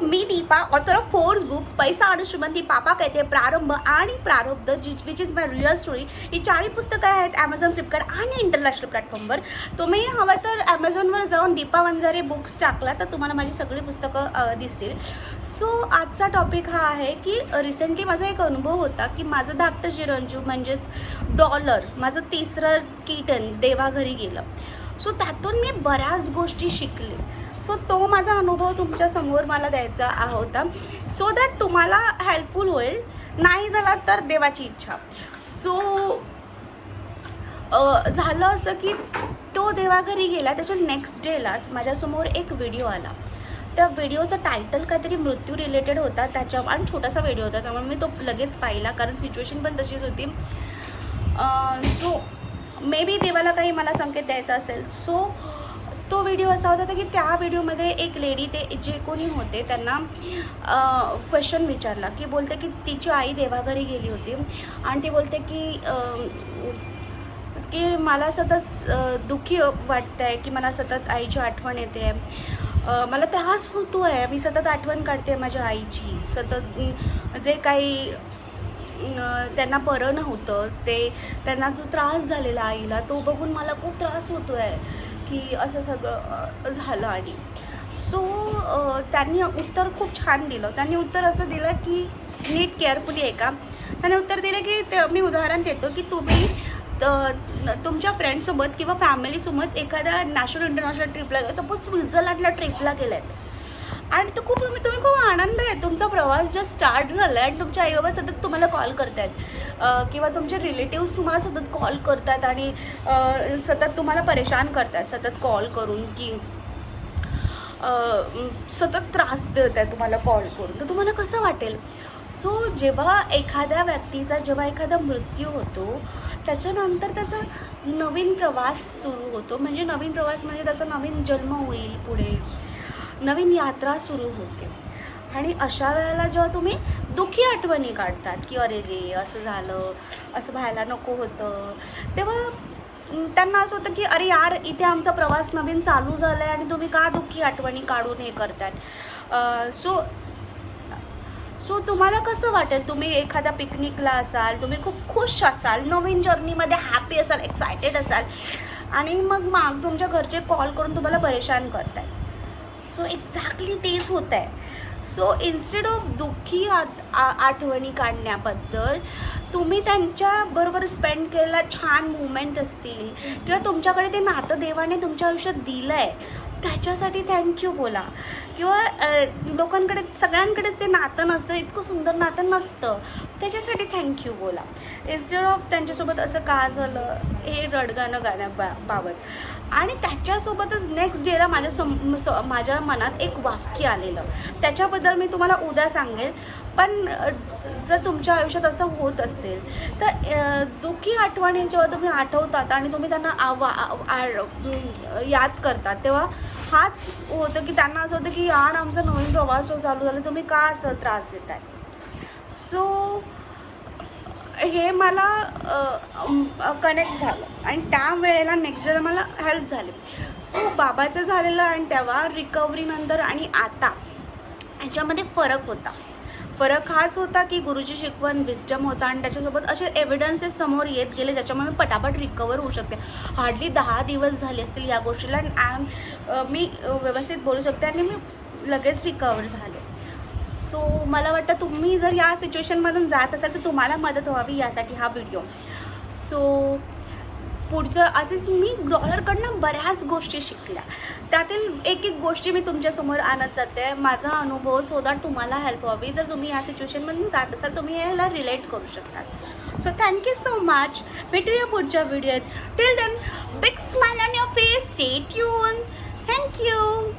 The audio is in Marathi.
मी दीपा और ऑफ फोर्स बुक पैसा आणि श्रीमंती पापा कहते प्रारंभ आणि प्रारब्ध जी which is my real story ही चारही पुस्तकं आहेत ॲमेझॉन फ्लिपकार्ट आणि इंटरनॅशनल प्लॅटफॉर्मवर तुम्ही हवं तर ॲमेझॉनवर जाऊन दीपा वंजारे बुक्स टाकला तर तुम्हाला माझी सगळी पुस्तकं दिसतील. सो आजचा टॉपिक हा आहे की रिसेंटली माझा एक अनुभव होता की माझं धाकटं चिरंजीव म्हणजेच डॉलर माझं तिसरं कीटन देवाघरी गेलं. सो त्यातून मी बऱ्याच गोष्टी शिकले. सो तो माझा अनुभव तुमच्यासमोर मला द्यायचा होता सो दॅट तुम्हाला हेल्पफुल होईल. नाही झाला तर देवाची इच्छा. सो झालं असं की तो देवाघरी गेला त्याच्या नेक्स्ट डेलाच माझ्यासमोर एक व्हिडिओ आला. त्या व्हिडिओचा टायटल काहीतरी मृत्यू रिलेटेड होता त्याच्या आणि छोटासा व्हिडिओ होता त्यामुळे मी तो लगेच पाहिला कारण सिच्युएशन पण तशीच होती. सो मे बी देवाला काही मला संकेत द्यायचा असेल. सो तो व्हिडिओ असा होता की त्या व्हिडिओमध्ये एक लेडी ते जे कोणी होते त्यांना क्वेश्चन विचारला. की बोलते की तिची आई देवाघरी गेली होती. आणि ती बोलते की की मला सतत दुःखी वाटतं आहे की मला सतत आईची आठवण येते. आहे मला त्रास होतो आहे मी सतत आठवण काढते माझ्या आईची. सतत जे काही त्यांना बरं नव्हतं. ते त्यांना जो त्रास झालेला आईला तो बघून मला खूप त्रास होतो आहे की असं सगळं झालं आणि. सो त्यांनी उत्तर खूप छान दिलं. त्यांनी उत्तर असं दिलं की नीट केअरफुली आहे का त्याने उत्तर दिलं की ते मी उदाहरण देतो की तुम्ही तुमच्या फ्रेंडसोबत किंवा फॅमिलीसोबत एखाद्या नॅशनल इंटरनॅशनल ट्रिपला सपोज स्वित्झर्लंडला ट्रिपला गेल्यात आणि तो खूप तुम्ही खूप आनंद आहे. तुमचा प्रवास जस्ट स्टार्ट झाला आहे आणि तुमच्या आईबाबा सतत तुम्हाला कॉल करत आहेत किंवा तुमचे रिलेटिव्स तुम्हाला सतत कॉल करतात आणि सतत तुम्हाला परेशान करतात सतत कॉल करून की सतत त्रास देत आहे तुम्हाला कॉल करून. तर तुम्हाला कसं वाटेल? सो जेव्हा एखाद्या व्यक्तीचा जेव्हा एखादा मृत्यू होतो त्याच्यानंतर त्याचा नवीन प्रवास सुरू होतो. म्हणजे नवीन प्रवास म्हणजे त्याचा नवीन जन्म होईल पुढे. नवीन यात्रा सुरू होते. आणि अशा वेळेला जेव्हा तुम्ही दुःखी आठवणी काढतात की अरे रे असं झालं असं व्हायला नको होतं तेव्हा त्यांना असं होतं की अरे यार इथे आमचा प्रवास नवीन चालू झाला आहे आणि तुम्ही का दुःखी आठवणी काढून हे करतात? सो सो तुम्हाला कसं वाटेल? तुम्ही एखाद्या पिकनिकला असाल तुम्ही खूप खुश असाल नवीन जर्नीमध्ये हॅपी असाल एक्सायटेड असाल आणि मग माग तुमच्या घरचे कॉल करून तुम्हाला परेशान करताय सो एक्झॅक्टली तेच होत आहे सो इन्स्टेड ऑफ दुःखी आठ आ- आठवणी काढण्याबद्दल तुम्ही त्यांच्याबरोबर स्पेंड केलेला छान मुवमेंट असतील किंवा तुमच्याकडे ते नातं देवाने तुमच्या आयुष्यात दिलं आहे त्याच्यासाठी थँक्यू बोला. किंवा लोकांकडे सगळ्यांकडेच ते नातं नसतं इतकं सुंदर नातं नसतं. त्याच्यासाठी थँक्यू बोला. इन्स्टेड ऑफ त्यांच्यासोबत असं का झालं? हे रडगाणं गाण्या बा बाबत. आणि त्याच्यासोबतच नेक्स्ट डेला माझ्या सम स- माझ्या मनात एक वाक्य आलेलं. त्याच्याबद्दल मी तुम्हाला उद्या सांगेल. पण जर तुमच्या आयुष्यात असं होत असेल तर दुःखी आठवणी जेव्हा तुम्ही आठवतात आणि तुम्ही त्यांना आवा आ- आ- याद करतात. तेव्हा हाच होतं की त्यांना असं होतं की यार आमचा नवीन प्रवास चालू झाला तुम्ही का असं त्रास देताय? सो हे मला कनेक्ट झालं. आणि त्या वेळेला नेक्स्ट डेला मला हेल्प झाली. सो बाबाचं झालेलं आणि तेव्हा रिकव्हरीनंतर आणि आता ह्याच्यामध्ये फरक होता. फरक हाच होता की गुरुची शिकवण विस्डम होता आणि त्याच्यासोबत असे एव्हिडन्सेस समोर येत गेले ज्याच्यामुळे मी पटापट रिकवर होऊ शकते. हार्डली दहा दिवस झाले असतील या गोष्टीला आणि आय मी व्यवस्थित बोलू शकते आणि मी लगेच रिकवर झाले. सो मला वाटतं तुम्ही जर या सिच्युएशनमधून जात असाल तर तुम्हाला मदत व्हावी यासाठी हा व्हिडिओ सो पुढचं असेच मी डॉलरकडनं बऱ्याच गोष्टी शिकल्या. त्यातील एक एक गोष्टी मी तुमच्यासमोर आणत जाते. माझा अनुभव सो दॅट तुम्हाला हेल्प व्हावी. जर तुम्ही या सिच्युएशनमधून जात असाल तुम्ही ह्याला रिलेट करू शकता. सो थँक्यू सो मच भेटूया पुढच्या व्हिडिओत till then big smile on your face stay tuned thank you